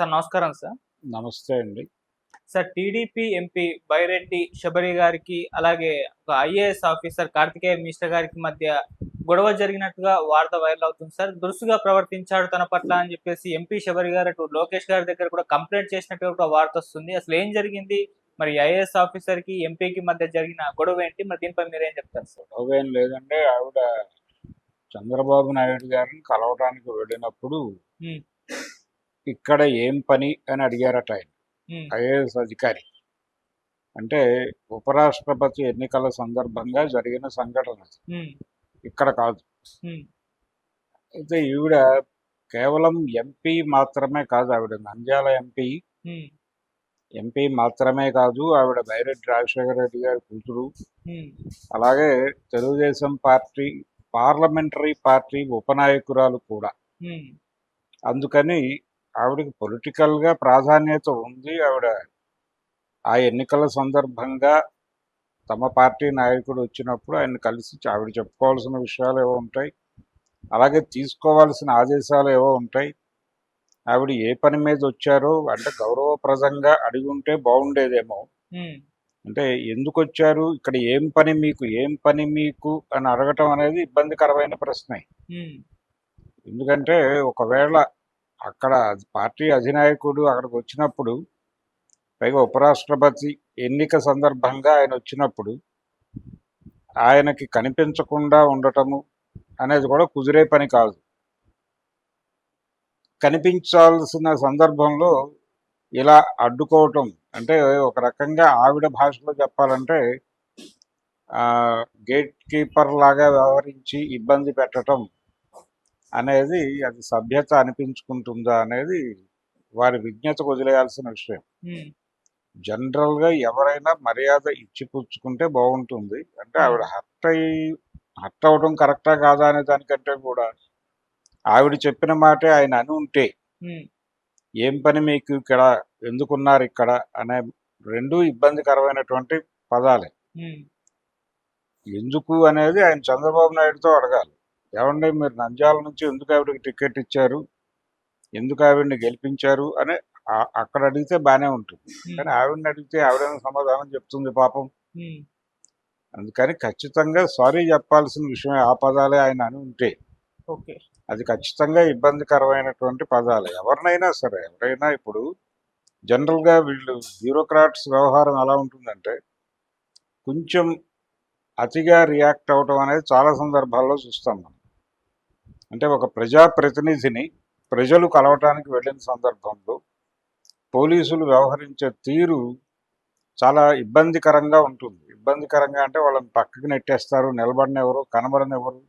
Sir నమస్కారం sir. నమస్తే అండి. Sir TDP MP Byreddy Shabari గారికి అలాగే ఒక ఐఏఎస్ ఆఫీసర్ కార్తికేయ మిశ్ర గారికి మధ్య గొడవ జరిగినట్టుగా వార్త వైరల్ అవుతుంది సార్. దురుసుగా ప్రవర్తించాడు తన పట్ల అని చెప్పేసి ఎంపీ శబరి గారు అటు లోకేష్ గారి దగ్గర కూడా కంప్లైంట్ చేసినట్టుగా ఒక వార్త వస్తుంది. అసలు ఏం జరిగింది? మరి ఐఏఎస్ ఆఫీసర్కి ఎంపీకి మధ్య జరిగిన గొడవ ఏంటి? మరి దీనిపై మీరు ఏం చెప్తారు సార్? అవేం లేదంటే ఆవిడ చంద్రబాబు నాయుడు గారిని కలవడానికి వెళ్ళినప్పుడు ఇక్కడ ఏం పని అని అడిగారట ఆయన. ఐఏఎస్ అధికారి. అంటే ఉపరాష్ట్రపతి ఎన్నికల సందర్భంగా జరిగిన సంఘటన ఇక్కడ కాదు. అయితే ఈవిడ కేవలం ఎంపీ మాత్రమే కాదు ఆవిడ. నంద్యాల ఎంపీ. ఎంపీ మాత్రమే కాదు ఆవిడ బైరెడ్డి రాజశేఖర రెడ్డి గారి కూతురు. అలాగే తెలుగుదేశం పార్టీ పార్లమెంటరీ పార్టీ ఉపనాయకురాలు కూడా. అందుకని ఆవిడకి పొలిటికల్గా ప్రాధాన్యత ఉంది. ఆవిడ ఆ ఎన్నికల సందర్భంగా తమ పార్టీ నాయకుడు వచ్చినప్పుడు ఆయన కలిసి ఆవిడ చెప్పుకోవాల్సిన విషయాలు ఏవో ఉంటాయి. అలాగే తీసుకోవాల్సిన ఆదేశాలు ఏవో ఉంటాయి. ఆవిడ ఏ పని మీద వచ్చారో అంటే గౌరవప్రదంగా అడిగి ఉంటే బాగుండేదేమో. అంటే ఎందుకు వచ్చారు? ఇక్కడ ఏం పని మీకు? ఏం పని మీకు? అని అడగటం అనేది ఇబ్బందికరమైన ప్రశ్నే. ఎందుకంటే ఒకవేళ అక్కడ పార్టీ అధినాయకుడు అక్కడికి వచ్చినప్పుడు పైగా ఉపరాష్ట్రపతి ఎన్నిక సందర్భంగా ఆయన వచ్చినప్పుడు ఆయనకి కనిపించకుండా ఉండటము అనేది కూడా కుదిరే పని కాదు. కనిపించాల్సిన సందర్భంలో ఇలా అడ్డుకోవటం అంటే ఒక రకంగా ఆవిడ భాషలో చెప్పాలంటే గేట్ కీపర్ లాగా వ్యవహరించి ఇబ్బంది పెట్టడం అనేది అది సభ్యత అనిపించుకుంటుందా అనేది వారి విజ్ఞతకు వదిలేయాల్సిన విషయం. జనరల్గా ఎవరైనా మర్యాద ఇచ్చి పుచ్చుకుంటే బాగుంటుంది. అంటే ఆవిడ హర్ట్ అయ్యి హర్ట్ అవడం కరెక్టా కాదా అనే దానికంటే కూడా ఆవిడ చెప్పిన మాటే ఆయన అని ఉంటే ఏం పని మీకు ఇక్కడ? ఎందుకున్నారు ఇక్కడ? అనే రెండు ఇబ్బందికరమైనటువంటి పదాలే. ఎందుకు అనేది ఆయన చంద్రబాబు నాయుడుతో అడగాలి. ఏమండి మీరు నంద్యాల నుంచి ఎందుకు ఆవిడకి టికెట్ ఇచ్చారు? ఎందుకు ఆవిడని గెలిపించారు? అని అక్కడ అడిగితే బాగానే ఉంటుంది. కానీ ఆవిడని అడిగితే ఆవిడైనా సమాధానం చెప్తుంది పాపం. అందుకని ఖచ్చితంగా సారీ చెప్పాల్సిన విషయం ఆ పదాలే ఆయన అని ఉంటే. ఓకే. అది ఖచ్చితంగా ఇబ్బందికరమైనటువంటి పదాలే. ఎవరినైనా సరే ఎవరైనా ఇప్పుడు జనరల్గా వీళ్ళు బ్యూరోక్రాట్స్ వ్యవహారం ఎలా ఉంటుందంటే కొంచెం అతిగా రియాక్ట్ అవటం అనేది చాలా సందర్భాల్లో చూస్తాం మనం. అంటే ఒక ప్రజాప్రతినిధిని ప్రజలు కలవటానికి వెళ్ళిన సందర్భంలో పోలీసులు వ్యవహరించే తీరు చాలా ఇబ్బందికరంగా ఉంటుంది. ఇబ్బందికరంగా అంటే వాళ్ళని పక్కకి నెట్టేస్తారు. నిలబడినెవరు కనబడనివ్వరు.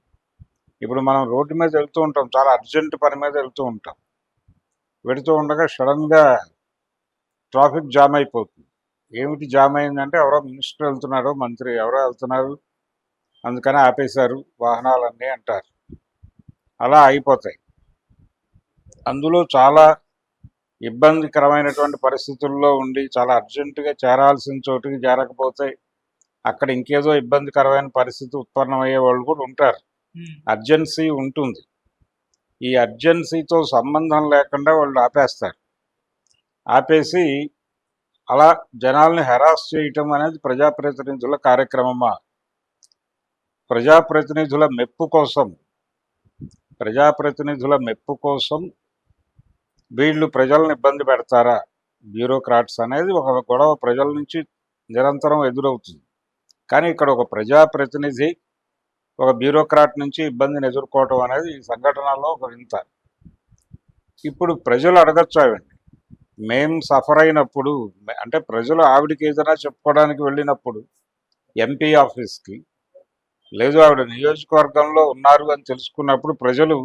ఇప్పుడు మనం రోడ్డు మీద వెళ్తూ ఉంటాం. చాలా అర్జెంట్ పని మీద వెళ్తూ ఉంటాం. వెళుతూ ఉండగా సడన్గా ట్రాఫిక్ జామ్ అయిపోతుంది. ఏమిటి జామ్ అయిందంటే ఎవరో మినిస్టర్ వెళ్తున్నారో మంత్రి ఎవరో వెళ్తున్నారు. అందుకని ఆపేశారు. వాహనాలన్నీ అంటారు. అలా అయిపోతాయి. అందులో చాలా ఇబ్బందికరమైనటువంటి పరిస్థితుల్లో ఉండి చాలా అర్జెంటుగా చేరాల్సిన చోటుకి చేరకపోతే అక్కడ ఇంకేదో ఇబ్బందికరమైన పరిస్థితి ఉత్పన్నమయ్యే వాళ్ళు కూడా ఉంటారు. అర్జెన్సీ ఉంటుంది. ఈ అర్జెన్సీతో సంబంధం లేకుండా వాళ్ళు ఆపేస్తారు. ఆపేసి అలా జనాల్ని హెరాస్ చేయటం అనేది ప్రజాప్రతినిధుల కార్యక్రమమా? ప్రజాప్రతినిధుల మెప్పు కోసం ప్రజాప్రతినిధుల మెప్పు కోసం వీళ్ళు ప్రజలను ఇబ్బంది పెడతారా? బ్యూరోక్రాట్స్ అనేది ఒక గొడవ ప్రజల నుంచి నిరంతరం ఎదురవుతుంది. కానీ ఇక్కడ ఒక ప్రజాప్రతినిధి ఒక బ్యూరోక్రాట్ నుంచి ఇబ్బందిని ఎదుర్కోవటం అనేది ఈ సంఘటనలో ఒక వింత. ఇప్పుడు ప్రజలు అడగచ్చావండి ఆవిడ మేం సఫర్ అయినప్పుడు అంటే ప్రజలు ఆవిడకి ఏదైనా చెప్పుకోవడానికి వెళ్ళినప్పుడు ఎంపీ ఆఫీస్కి లేదు ఆవిడ నియోజకవర్గంలో ఉన్నారు అని తెలుసుకున్నప్పుడు ప్రజలు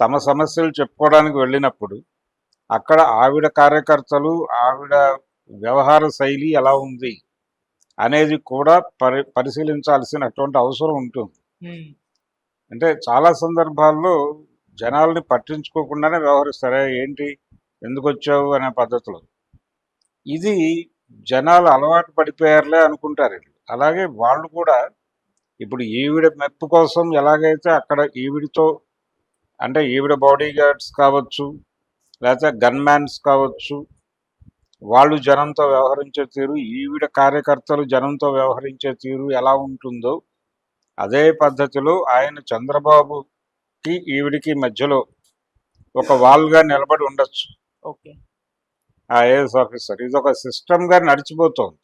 తమ సమస్యలు చెప్పుకోవడానికి వెళ్ళినప్పుడు అక్కడ ఆవిడ కార్యకర్తలు ఆవిడ వ్యవహార శైలి ఎలా ఉంది అనేది కూడా పరి పరిశీలించాల్సినటువంటి అవసరం ఉంటుంది. అంటే చాలా సందర్భాల్లో జనాల్ని పట్టించుకోకుండానే వ్యవహరిస్తారే. ఏంటి? ఎందుకు వచ్చావు? అనే పద్ధతిలో. ఇది జనాలు అలవాటు పడిపోయారులే అనుకుంటారు. అలాగే వాళ్ళు కూడా ఇప్పుడు ఈవిడ మెప్పు కోసం ఎలాగైతే అక్కడ ఈవిడితో అంటే ఈవిడ బాడీ గార్డ్స్ కావచ్చు లేకపోతే గన్మ్యాన్స్ కావచ్చు వాళ్ళు జనంతో వ్యవహరించే తీరు ఈవిడ కార్యకర్తలు జనంతో వ్యవహరించే తీరు ఎలా ఉంటుందో అదే పద్ధతిలో ఆయన చంద్రబాబుకి ఈవిడికి మధ్యలో ఒక వాల్గా నిలబడి ఉండొచ్చు. ఓకే. ఆ ఐఏఎస్ ఆఫీసర్. ఇది ఒక సిస్టమ్గా నడిచిపోతోంది.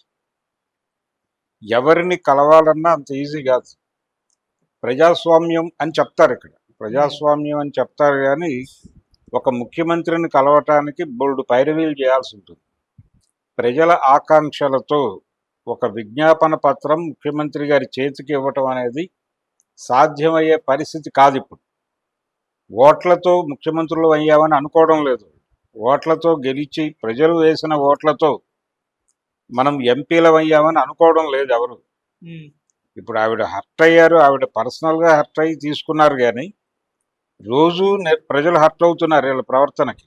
ఎవరిని కలవాలన్నా అంత ఈజీ కాదు. ప్రజాస్వామ్యం అని చెప్తారు ఇక్కడ. ప్రజాస్వామ్యం అని చెప్తారు కానీ ఒక ముఖ్యమంత్రిని కలవటానికి బోర్డు పైరవీలు చేయాల్సి ఉంటుంది. ప్రజల ఆకాంక్షలతో ఒక విజ్ఞాపన పత్రం ముఖ్యమంత్రి గారి చేతికి ఇవ్వటం అనేది సాధ్యమయ్యే పరిస్థితి కాదు ఇప్పుడు. ఓట్లతో ముఖ్యమంత్రులు అయ్యామని అనుకోవడం లేదు. ఓట్లతో గెలిచి ప్రజలు వేసిన ఓట్లతో మనం ఎంపీలం అయ్యామని అనుకోవడం లేదు ఎవరు. ఇప్పుడు ఆవిడ హర్ట్ అయ్యారు ఆవిడ పర్సనల్గా హర్ట్ అయ్యి తీసుకున్నారు కానీ రోజు ప్రజలు హర్ట్ అవుతున్నారు వీళ్ళ ప్రవర్తనకి.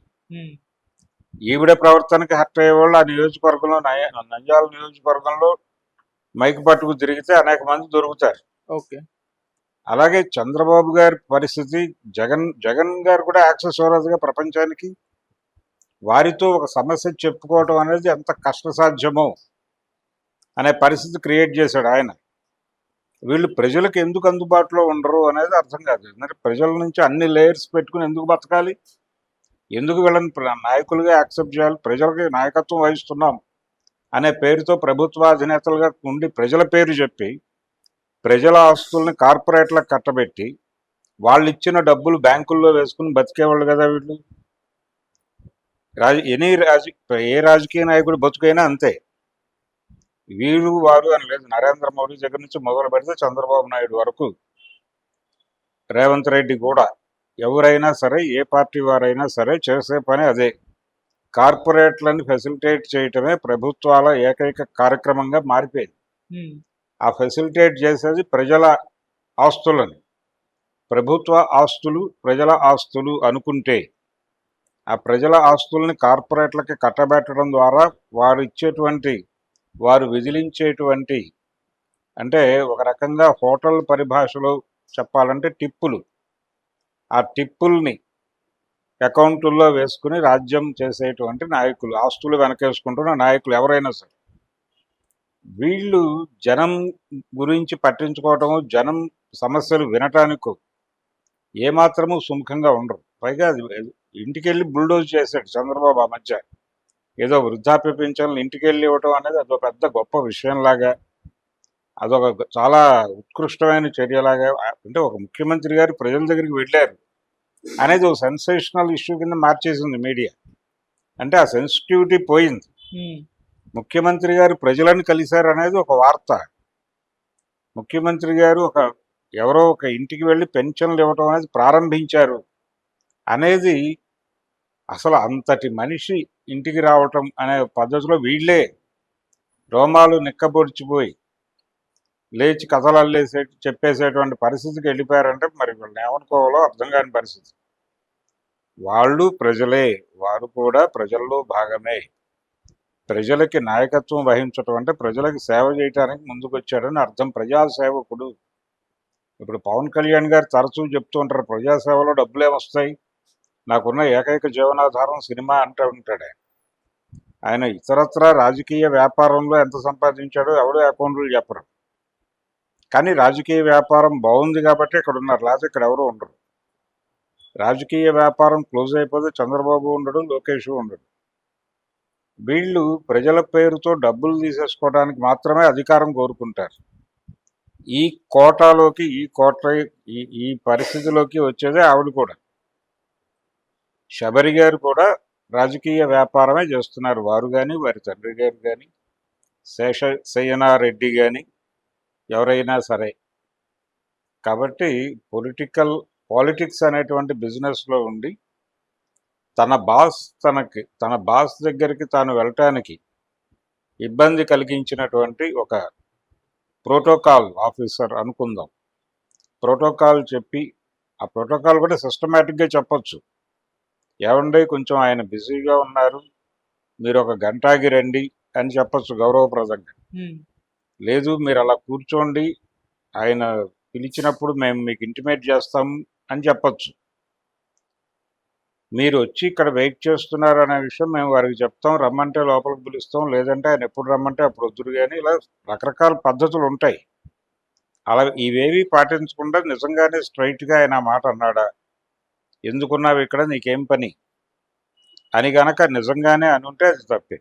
ఈవిడ ప్రవర్తనకి హర్ట్ అయ్యేవాళ్ళు ఆ నియోజకవర్గంలో నయ- నంద్యాల నియోజకవర్గంలో మైక్ పట్టుకు తిరిగితే అనేక మంది దొరుకుతారు. ఓకే. అలాగే చంద్రబాబు గారి పరిస్థితి జగన్ జగన్ గారు కూడా యాక్సెస్గా ప్రపంచానికి. వారితో ఒక సమస్య చెప్పుకోవటం అనేది ఎంత కష్టసాధ్యమో అనే పరిస్థితి క్రియేట్ చేశాడు ఆయన. వీళ్ళు ప్రజలకు ఎందుకు అందుబాటులో ఉండరు అనేది అర్థం కాదు. ఎందుకంటే ప్రజల నుంచి అన్ని లేయర్స్ పెట్టుకుని ఎందుకు బతకాలి? ఎందుకు వీళ్ళని ప్ర- నాయకులుగా యాక్సెప్ట్ చేయాలి? ప్రజలకి నాయకత్వం వహిస్తున్నాం అనే పేరుతో ప్రభుత్వ అధినేతలుగా ఉండి ప్రజల పేరు చెప్పి ప్రజల ఆస్తుల్ని కార్పొరేట్లకు కట్టబెట్టి వాళ్ళు ఇచ్చిన డబ్బులు బ్యాంకుల్లో వేసుకుని బతికేవాళ్ళు కదా వీళ్ళు? రాజ ఎనీ రాజ ఏ రాజకీయ నాయకుడు బతుకైనా అంతే. వీళ్ళు వారు అని లేదు. నరేంద్ర మోడీ దగ్గర నుంచి మొదలు పెడితే చంద్రబాబు నాయుడు వరకు రేవంత్ రెడ్డి కూడా ఎవరైనా సరే ఏ పార్టీ వారైనా సరే చేసే పని అదే. కార్పొరేట్లని ఫెసిలిటేట్ చేయటమే ప్రభుత్వాల ఏకైక కార్యక్రమంగా మారిపోయింది. ఆ ఫెసిలిటేట్ చేసేది ప్రజల ఆస్తులని. ప్రభుత్వ ఆస్తులు ప్రజల ఆస్తులు అనుకుంటే ఆ ప్రజల ఆస్తుల్ని కార్పొరేట్లకి కట్టబెట్టడం ద్వారా వారు ఇచ్చేటువంటి వారు విధిలించేటువంటి అంటే ఒక రకంగా హోటల్ పరిభాషలో చెప్పాలంటే టిప్పులు. ఆ టిప్పుల్ని అకౌంటుల్లో వేసుకుని రాజ్యం చేసేటువంటి నాయకులు ఆస్తులు వెనకేసుకుంటున్న నాయకులు ఎవరైనా సరే. వీళ్ళు జనం గురించి పట్టించుకోవటము జనం సమస్యలు వినటానికి ఏమాత్రము సుముఖంగా ఉండరు. పైగా అది ఇంటికి వెళ్ళి బుల్డోజ్ చేశాడు చంద్రబాబు ఆ మధ్య. ఏదో వృద్ధాప్య పింఛన్లు ఇంటికి వెళ్ళి ఇవ్వటం అనేది అదొక పెద్ద గొప్ప విషయంలాగా అదొక చాలా ఉత్కృష్టమైన చర్యలాగా అంటే ఒక ముఖ్యమంత్రి గారు ప్రజల దగ్గరికి వెళ్ళారు అనేది ఒక సెన్సేషనల్ ఇష్యూ కింద మార్చేసింది మీడియా. అంటే ఆ సెన్సిటివిటీ పోయింది. ముఖ్యమంత్రి గారు ప్రజలను కలిశారు అనేది ఒక వార్త. ముఖ్యమంత్రి గారు ఒక ఎవరో ఒక ఇంటికి వెళ్ళి పెన్షన్లు ఇవ్వటం అనేది ప్రారంభించారు. అనేది అసలు అంతటి మనిషి ఇంటికి రావటం అనే పద్ధతిలో వీళ్ళే రోమాలు నిక్కబొడిచిపోయి లేచి కథలు అల్లేసే చెప్పేసేటువంటి పరిస్థితికి వెళ్ళిపోయారంటే మరి వీళ్ళని ఏమనుకోవాలో అర్థం కాని పరిస్థితి. వాళ్ళు ప్రజలే వారు కూడా ప్రజల్లో భాగమే. ప్రజలకి నాయకత్వం వహించటం అంటే ప్రజలకు సేవ చేయడానికి ముందుకొచ్చాడని అర్థం ప్రజాసేవకుడు. ఇప్పుడు పవన్ కళ్యాణ్ గారు తరచూ చెప్తూ ఉంటారు ప్రజాసేవలో డబ్బులే వస్తాయి నాకున్న ఏకైక జీవనాధారం సినిమా అంటూ ఉంటాడు. ఆయన. ఆయన ఇతరత్ర రాజకీయ వ్యాపారంలో ఎంత సంపాదించాడో ఎవడో అకౌంట్లు చెప్పరు. కానీ రాజకీయ వ్యాపారం బాగుంది కాబట్టి ఇక్కడ ఉన్నారు లేకపోతే ఇక్కడ ఎవరు ఉండరు. రాజకీయ వ్యాపారం క్లోజ్ అయిపోతే చంద్రబాబు ఉండడు లోకేష్ ఉండడు. వీళ్ళు ప్రజల పేరుతో డబ్బులు తీసేసుకోవడానికి మాత్రమే అధికారం కోరుకుంటారు. ఈ కోటాలోకి ఈ కోట ఈ ఈ పరిస్థితిలోకి వచ్చేదే ఆవిడ కూడా. శబరి గారు కూడా రాజకీయ వ్యాపారమే చేస్తున్నారు. వారు కానీ వారి తండ్రి గారు కానీ శేష శయనారెడ్డి కానీ ఎవరైనా సరే. కాబట్టి పొలిటికల్ పాలిటిక్స్ అనేటువంటి బిజినెస్లో ఉండి తన బాస్ తనకి తన బాస్ దగ్గరికి తాను వెళ్ళటానికి ఇబ్బంది కలిగించినటువంటి ఒక ప్రోటోకాల్ ఆఫీసర్ అనుకుందాం. ప్రోటోకాల్ చెప్పి ఆ ప్రోటోకాల్ కూడా సిస్టమేటిక్గా చెప్పొచ్చు. ఏమండి కొంచెం ఆయన బిజీగా ఉన్నారు. మీరు ఒక గంటాగి రండి అని చెప్పొచ్చు గౌరవప్రదంగా లేదు మీరు అలా కూర్చోండి. ఆయన పిలిచినప్పుడు మేము మీకు ఇంటిమేట్ చేస్తాం అని చెప్పొచ్చు. మీరు వచ్చి ఇక్కడ వెయిట్ చేస్తున్నారు అనే విషయం మేము వారికి చెప్తాం. రమ్మంటే లోపలికి పిలుస్తాం. లేదంటే ఆయన ఎప్పుడు రమ్మంటే అప్పుడు వద్దురు కానీ ఇలా రకరకాల పద్ధతులు ఉంటాయి. అలా ఇవేవి పాటించకుండా నిజంగానే స్ట్రైట్గా ఆయన మాట అన్నాడా? ఎందుకున్నావు ఇక్కడ? నీకేం పని? అని గనక నిజంగానే అని ఉంటే అది తప్పే.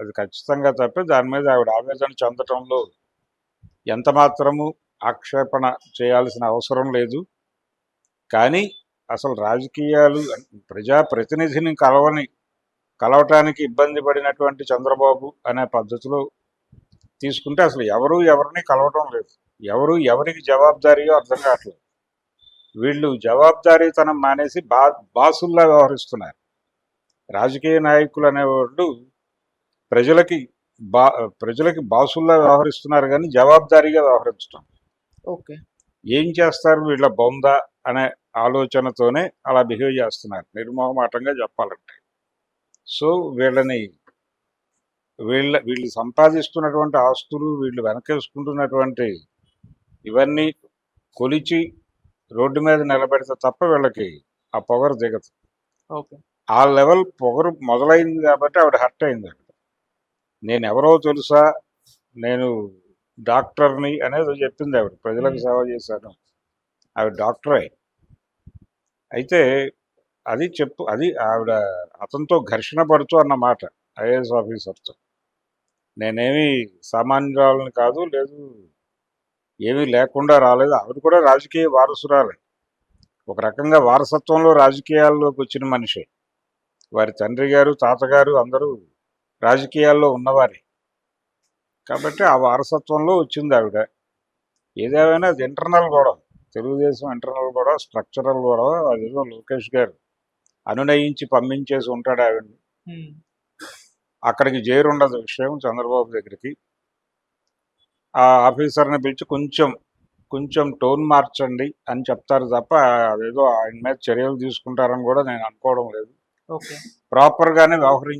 అది ఖచ్చితంగా తప్పే. దాని మీద ఆవిడ ఆవేదన చెందటంలో ఎంత మాత్రము ఆక్షేపణ చేయాల్సిన అవసరం లేదు. కానీ అసలు రాజకీయాలు ప్రజా ప్రతినిధిని కలవని కలవటానికి ఇబ్బంది పడినటువంటి చంద్రబాబు అనే పద్ధతిలో తీసుకుంటే అసలు ఎవరు ఎవరిని కలవటం లేదు. ఎవరు ఎవరికి జవాబుదారీయో అర్థం కావట్లేదు. వీళ్ళు జవాబుదారీతనం మానేసి బా బాసుల్లా వ్యవహరిస్తున్నారు. రాజకీయ నాయకులు అనేవాళ్ళు ప్రజలకి బా ప్రజలకి బాసుల్లా వ్యవహరిస్తున్నారు కానీ జవాబుదారీగా వ్యవహరించడం ఓకే. ఏం చేస్తారు? వీళ్ళ బొంద అనే ఆలోచనతోనే అలా బిహేవ్ చేస్తున్నారు. నిర్మోహమాటంగా చెప్పాలంటే. సో వీళ్ళని వీళ్ళ వీళ్ళు సంపాదిస్తున్నటువంటి ఆస్తులు వీళ్ళు వెనకేసుకుంటున్నటువంటి ఇవన్నీ కొలిచి రోడ్డు మీద నిలబెడితే తప్ప వీళ్ళకి ఆ పొగరు దిగదు. ఆ లెవెల్ పొగరు మొదలైంది కాబట్టి ఆవిడ హర్ట్ అయింది అక్కడ నేను ఎవరో తెలుసా? నేను డాక్టర్ని అనేది చెప్పింది ఆవిడ. ప్రజలకు. సేవ చేశాను. ఆవిడ డాక్టరే. అయితే అది చెప్పు అది ఆవిడ అతనితో ఘర్షణ పడుతూ అన్నమాట ఐఏఎస్ ఆఫీసర్తో. నేనేమి సామాన్యురాలని కాదు లేదు ఏమీ లేకుండా రాలేదు. ఆవిడ కూడా రాజకీయ వారసురాలే. ఒక రకంగా వారసత్వంలో రాజకీయాల్లోకి వచ్చిన మనిషి. వారి తండ్రి గారు తాతగారు అందరూ రాజకీయాల్లో ఉన్నవారే. కాబట్టి ఆ వారసత్వంలో వచ్చింది ఆవిడ. ఏదేమైనా అది ఇంటర్నల్ గొడవ. తెలుగుదేశం ఇంటర్నల్ గొడవ స్ట్రక్చరల్ గొడవ అదేదో లోకేష్ గారు అనునయించి పంపించేసి ఉంటాడు ఆవిడని. అక్కడికి చేరుండదు విషయం చంద్రబాబు దగ్గరికి. ఆ ఆఫీసర్ని పిలిచి కొంచెం కొంచెం టోన్ మార్చండి అని చెప్తారు తప్ప అదేదో ఆయన మీద చర్యలు తీసుకుంటారని కూడా నేను అనుకోవడం లేదు. ప్రాపర్గానే వ్యవహరించి